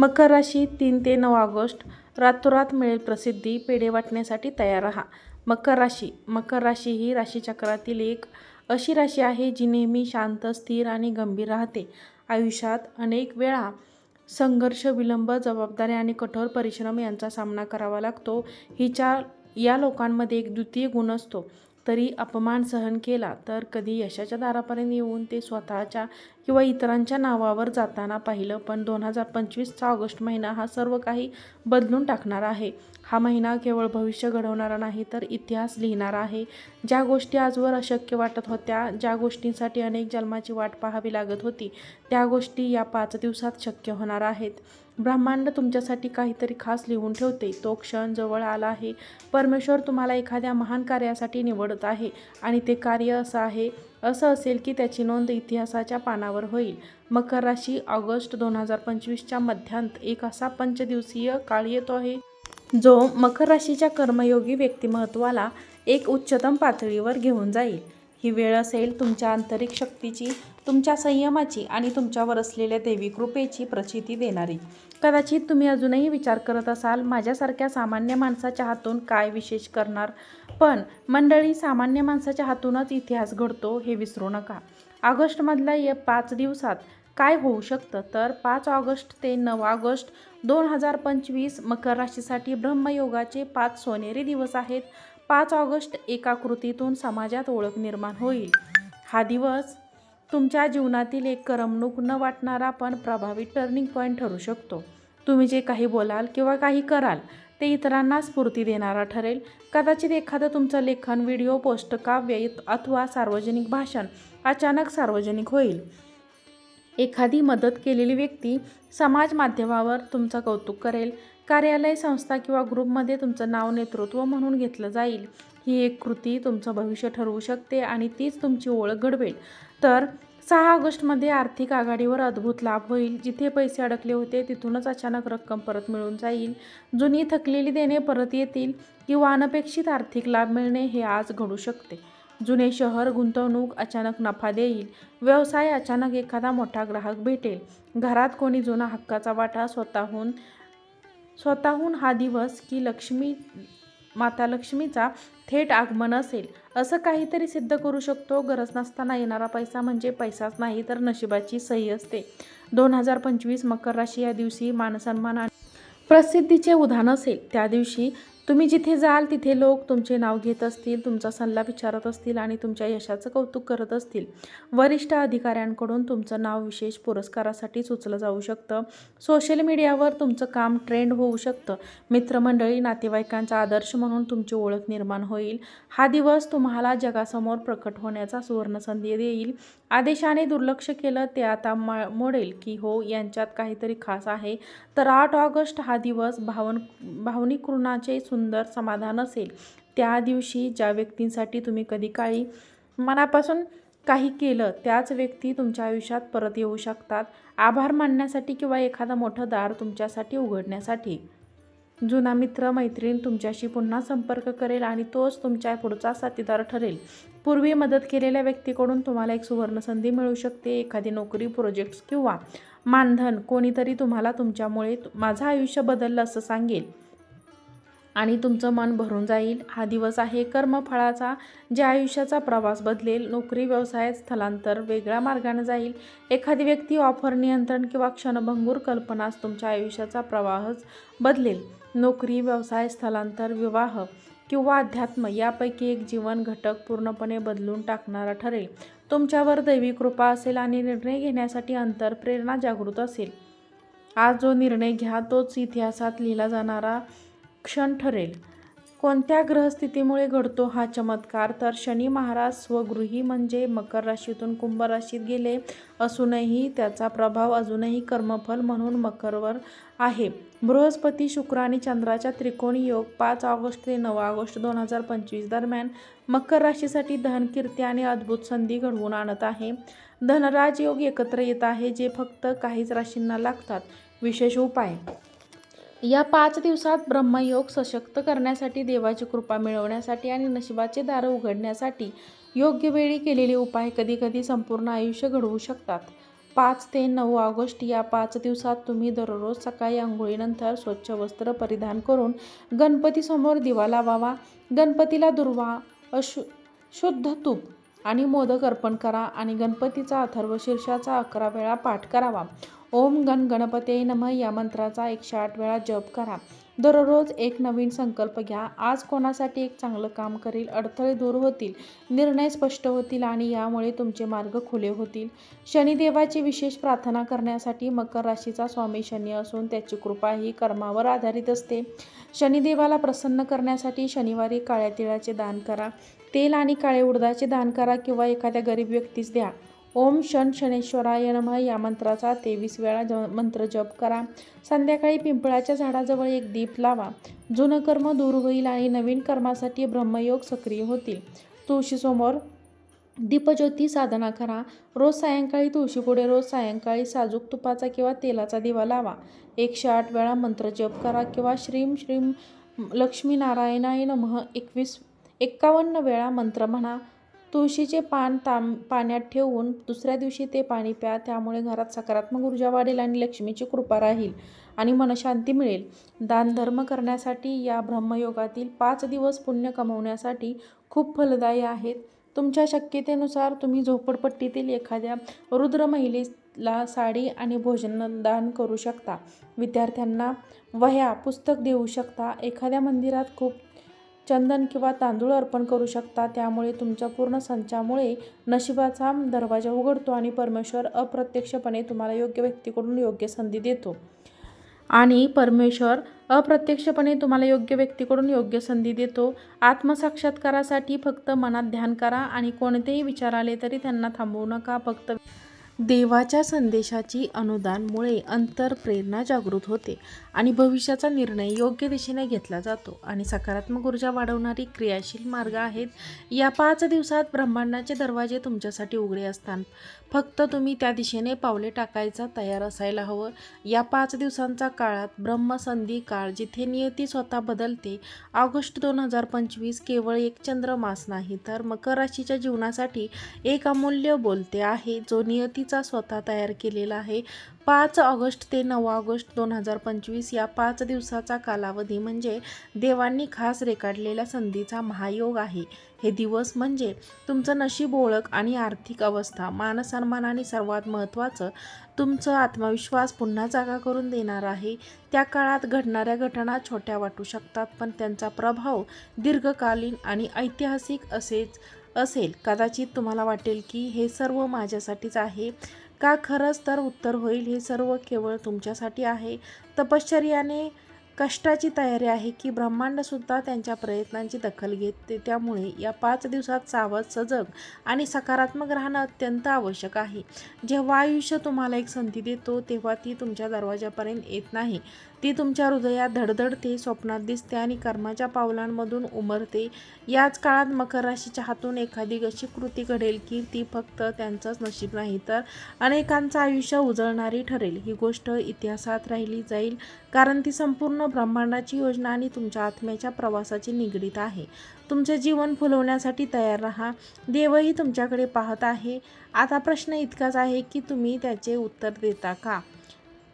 मकर राशी तीन ते नऊ ऑगस्ट रातोरात मिळेल प्रसिद्धी पेढे वाटण्यासाठी तयार राहा. मकर राशी मकर राशी ही राशीचक्रातील एक अशी राशी आहे जी नेहमी शांत स्थिर आणि गंभीर राहते. आयुष्यात अनेक वेळा संघर्ष विलंब जबाबदारी आणि कठोर परिश्रम यांचा सामना करावा लागतो. हिच्या या लोकांमध्ये एक द्वितीय गुण असतो. तरी अपमान सहन केला तर कधी यशाच्या दारापर्यंत येऊन ते स्वतःच्या किंवा इतरांच्या नावावर जाताना पाहिलं. पण दोन हजार पंचवीसचा ऑगस्ट महिना हा सर्व काही बदलून टाकणारा आहे. हा महिना केवळ भविष्य घडवणारा नाही तर इतिहास लिहिणारा आहे. ज्या गोष्टी आजवर अशक्य वाटत होत्या ज्या गोष्टींसाठी अनेक जन्माची वाट पाहावी लागत होती त्या गोष्टी या पाच दिवसात शक्य होणार आहेत. ब्रह्मांड तुमच्यासाठी काहीतरी खास लिहून ठेवते. तो क्षण जवळ आला आहे. परमेश्वर तुम्हाला एखाद्या महान कार्यासाठी निवडत आहे आणि ते कार्य असं आहे असं असेल की त्याची नोंद इतिहासाच्या पानावर होईल. मकर राशी ऑगस्ट दोन हजार पंचवीसच्या मध्यांत एक असा पंचदिवसीय काळ येतो आहे जो मकर राशीच्या कर्मयोगी व्यक्तिमत्वाला एक उच्चतम पातळीवर घेऊन जाईल. ही वेळ असेल तुमच्या आंतरिक शक्तीची तुमच्या संयमाची आणि तुमच्यावर असलेल्या देवी कृपेची प्रचिती देणारी. कदाचित तुम्ही अजूनही विचार करत असाल माझ्यासारख्या सामान्य माणसाच्या हातून काय विशेष करणार? पण मंडळी सामान्य माणसाच्या हातूनच इतिहास घडतो हे विसरू नका. ऑगस्टमधल्या या पाच दिवसात काय होऊ शकतं? तर पाच ऑगस्ट ते नऊ ऑगस्ट दोन हजार पंचवीस मकर राशीसाठी ब्रह्मयोगाचे पाच सोनेरी दिवस आहेत. पाच ऑगस्ट एका कृतीतून समाजात ओळख निर्माण होईल. हा दिवस तुमच्या जीवनातील एक करमणूक न वाटणारा पण प्रभावी टर्निंग पॉईंट ठरू शकतो. तुम्ही जे काही बोलाल किंवा काही कराल ते इतरांना स्फूर्ती देणारा ठरेल. कदाचित एखादं तुमचं लेखन व्हिडिओ पोस्ट काव्य अथवा सार्वजनिक भाषण अचानक सार्वजनिक होईल. एखादी मदत केलेली व्यक्ती समाज माध्यमावर तुमचं कौतुक करेल. कार्यालय संस्था किंवा ग्रुपमध्ये तुमचं नाव नेतृत्व म्हणून घेतलं जाईल. ही एक कृती तुमचं भविष्य ठरवू शकते आणि तीच तुमची ओळख घडवेल. तर सहा ऑगस्टमध्ये आर्थिक आघाडीवर अद्भुत लाभ होईल. जिथे पैसे अडकले होते तिथूनच अचानक रक्कम परत मिळून जाईल. जुनी थकलेली देणे परत येतील. किंवा अनपेक्षित आर्थिक लाभ मिळणे हे आज घडू शकते. जुने शहर गुंतवणूक अचानक नफा देईल. व्यवसाय अचानक एखादा मोठा ग्राहक भेटेल. घरात कोणी जुना हक्काचा वाटा स्वतःहून स्वतःहून हा दिवस की लक्ष्मी माता लक्ष्मीचा थेट आगमन असेल. असं काहीतरी सिद्ध करू शकतो. गरज नसताना येणारा पैसा म्हणजे पैसाच नाही तर नशिबाची सही असते. दोन हजार पंचवीस मकर राशी या दिवशी मानसन्मान प्रसिद्धीचे उदाहरण असेल. त्या दिवशी तुम्ही जिथे जाल तिथे लोक तुमचे नाव घेत असतील तुमचा सल्ला विचारत असतील आणि तुमच्या यशाचं कौतुक करत असतील. वरिष्ठ अधिकाऱ्यांकडून तुमचं नाव विशेष पुरस्कारासाठी सुचलं जाऊ शकतं. सोशल मीडियावर तुमचं काम ट्रेंड होऊ शकतं. मित्रमंडळी नातेवाईकांचा आदर्श म्हणून तुमची ओळख निर्माण होईल. हा दिवस तुम्हाला जगासमोर प्रकट होण्याचा सुवर्णसंधी देईल. आदेशाने दुर्लक्ष केलं ते आता म मोडेल की हो यांच्यात काहीतरी खास आहे. तर आठ ऑगस्ट हा दिवस भावन भावनिक ऋणाचे सुंदर सुंदर समाधान असेल. त्या दिवशी ज्या व्यक्तींसाठी तुम्ही कधी काळी मनापासून काही केलं त्याच व्यक्ती तुमच्या आयुष्यात परत येऊ शकतात. आभार मानण्यासाठी किंवा एखादं मोठं दार तुमच्यासाठी उघडण्यासाठी. जुना मित्र मैत्रीण तुमच्याशी पुन्हा संपर्क करेल आणि तोच तुमच्या पुढचा साथीदार ठरेल. पूर्वी मदत केलेल्या व्यक्तीकडून तुम्हाला एक सुवर्णसंधी मिळू शकते एखादी नोकरी प्रोजेक्ट्स किंवा मानधन. कोणीतरी तुम्हाला तुमच्यामुळे माझं आयुष्य बदललं असं सांगेल. आणि तुमचं मन भरून जाईल. हा दिवस आहे कर्मफळाचा. ज्या आयुष्याचा प्रवास बदलेल नोकरी व्यवसायात स्थलांतर वेगळ्या मार्गाने जाईल. एखादी व्यक्ती ऑफर नियंत्रण किंवा क्षणभंगूर कल्पनास तुमच्या आयुष्याचा प्रवाहच बदलेल. नोकरी व्यवसाय स्थलांतर विवाह किंवा अध्यात्म यापैकी एक जीवन घटक पूर्णपणे बदलून टाकणारा ठरेल. तुमच्यावर दैवी कृपा असेल आणि निर्णय घेण्यासाठी अंतर प्रेरणा जागृत असेल. आज जो निर्णय घ्या तोच इतिहासात लिहिला जाणारा क्षण ठरेल. कोणत्या ग्रहस्थितीमुळे घडतो हा चमत्कार? तर शनी महाराज स्वगृही म्हणजे मकर राशीतून कुंभ राशीत गेले असूनही त्याचा प्रभाव अजूनही कर्मफल म्हणून मकरवर आहे. बृहस्पती शुक्र आणि चंद्राच्या त्रिकोणी योग पाच ऑगस्ट ते नऊ ऑगस्ट दोन हजार पंचवीस दरम्यान मकर राशीसाठी धनकीर्ती आणि अद्भुत संधी घडवून आणत आहे. धनराज योग एकत्र येत आहे जे फक्त काहीच राशींना लागतात. विशेष उपाय या पाच दिवसात ब्रह्मयोग सशक्त करण्यासाठी देवाची कृपा मिळवण्यासाठी आणि नशिबाचे दारं उघडण्यासाठी योग्य वेळी केलेले उपाय कधीकधी संपूर्ण आयुष्य घडवू शकतात. पाच ते नऊ ऑगस्ट या पाच दिवसात तुम्ही दररोज सकाळी आंघोळीनंतर स्वच्छ वस्त्र परिधान करून गणपतीसमोर दिवा लावावा गणपतीला दुर्वा अशु शुद्ध तूप आणि मोदक अर्पण करा आणि गणपतीचा अथर्व शीर्षाचा अकरा वेळा पाठ करावा. ओम गण गणपते नम या मंत्राचा एकशे आठ वेळा जप करा. दररोज एक नवीन संकल्प घ्या. आज कोणासाठी एक चांगलं काम करील अडथळे दूर होतील निर्णय स्पष्ट होतील आणि यामुळे तुमचे मार्ग खुले होतील. शनिदेवाची विशेष प्रार्थना करण्यासाठी मकर राशीचा स्वामी शनी असून त्याची कृपा ही कर्मावर आधारित असते. शनिदेवाला प्रसन्न करण्यासाठी शनिवारी काळ्या तिळाचे दान करा. तेल आणि काळे उडदाचे दान करा किंवा एखाद्या गरीब व्यक्तीस द्या. ओम शन शनेश्वराय नमः. या मंत्राचा तेवीस वेळा ज मंत्र जप करा. संध्याकाळी पिंपळाच्या झाडाजवळ एक दीप लावा. जुनं कर्म दूर होईल आणि नवीन कर्मासाठी ब्रह्मयोग सक्रिय होतील. तुळशीसमोर दीपज्योती साधना करा. रोज सायंकाळी तुळशीपुढे रोज सायंकाळी साजूक तुपाचा किंवा तेलाचा दिवा लावा. एकशे आठ वेळा मंत्र जप करा किंवा श्रीम श्रीम लक्ष्मीनारायणाय नमः. एकवीस एक्कावन्न वेळा मंत्र म्हणा. तुळशीचे पान ताम पाण्यात ठेवून दुसऱ्या दिवशी ते पाणी प्या त्यामुळे घरात सकारात्मक ऊर्जा वाढेल आणि लक्ष्मीची कृपा राहील आणि मनशांती मिळेल. दानधर्म करण्यासाठी या ब्रह्मयोगातील पाच दिवस पुण्य कमवण्यासाठी खूप फलदायी आहेत. तुमच्या शक्यतेनुसार तुम्ही झोपडपट्टीतील एखाद्या रुद्र महिलेला साडी आणि भोजन दान करू शकता. विद्यार्थ्यांना वह्या पुस्तक देऊ शकता. एखाद्या मंदिरात खूप चंदन किंवा तांदूळ अर्पण करू शकता. त्यामुळे तुमच्या पूर्ण संचामुळे नशिबाचा दरवाजा उघडतो आणि परमेश्वर अप्रत्यक्षपणे तुम्हाला योग्य व्यक्तीकडून योग्य संधी देतो. आणि परमेश्वर अप्रत्यक्षपणे तुम्हाला योग्य व्यक्तीकडून योग्य संधी देतो. आत्मसाक्षात्कारासाठी फक्त मनात ध्यान करा आणि कोणतेही विचार आले तरी त्यांना थांबवू नका. फक्त देवाच्या संदेशाची अनुदानमुळे अंतरप्रेरणा जागृत होते आणि भविष्याचा निर्णय योग्य दिशेने घेतला जातो आणि सकारात्मक ऊर्जा वाढवणारी क्रियाशील मार्ग आहेत. या पाच दिवसात ब्रह्मांडाचे दरवाजे तुमच्यासाठी उघडे असतात. फक्त तुम्ही त्या दिशेने पावले टाकायचा तयार असायला हवं. या पाच दिवसांचा काळात ब्रह्मसंधी काळ जिथे नियती स्वतः बदलते ऑगस्ट दोन हजार पंचवीस केवळ एक चंद्रमास नाही तर मकर राशीच्या जीवनासाठी एक अमूल्य बोलते आहे जो नियतीचा स्वतः तयार केलेला आहे. पाच ऑगस्ट ते नऊ ऑगस्ट दोन हजार पंचवीस या पाच दिवसाचा कालावधी म्हणजे देवांनी खास रेखाडलेल्या संधीचा महायोग आहे. हे दिवस म्हणजे तुमचं नशीब ओळख आणि आर्थिक अवस्था मानसन्मान आणि सर्वात महत्त्वाचं तुमचं आत्मविश्वास पुन्हा जागा करून देणार आहे. त्या काळात घडणाऱ्या घटना छोट्या वाटू शकतात पण त्यांचा प्रभाव दीर्घकालीन आणि ऐतिहासिक असेच असेल. कदाचित तुम्हाला वाटेल की हे सर्व माझ्यासाठीच आहे. का खरंच तर उत्तर होईल हे सर्व केवळ तुमच्यासाठी आहे. तपश्चर्याने कष्टाची तयारी आहे की ब्रह्मांडसुद्धा त्यांच्या प्रयत्नांची दखल घेते. त्यामुळे या पाच दिवसात सावध सजग आणि सकारात्मक राहणं अत्यंत आवश्यक आहे. जेव्हा आयुष्य तुम्हाला एक संधी देतो तेव्हा ती तुमच्या दरवाजापर्यंत येत नाही. ती तुमच्या हृदयात धडधडते स्वप्नात दिसते आणि कर्माच्या पावलांमधून उमरते. याच काळात मकर राशीच्या हातून एखादी अशी कृती घडेल की ती फक्त त्यांचंच नशीब नाही तर अनेकांचं आयुष्य उजळणारी ठरेल. ही गोष्ट इतिहासात राहिली जाईल कारण ती संपूर्ण ब्रह्मांडाची योजना आणि तुमच्या आत्म्याच्या प्रवासाची निगडीत आहे. तुमचे जीवन फुलवण्यासाठी तयार राहा. देवही तुमच्याकडे पाहत आहे. आता प्रश्न इतकाच आहे की तुम्ही त्याचे उत्तर देता का?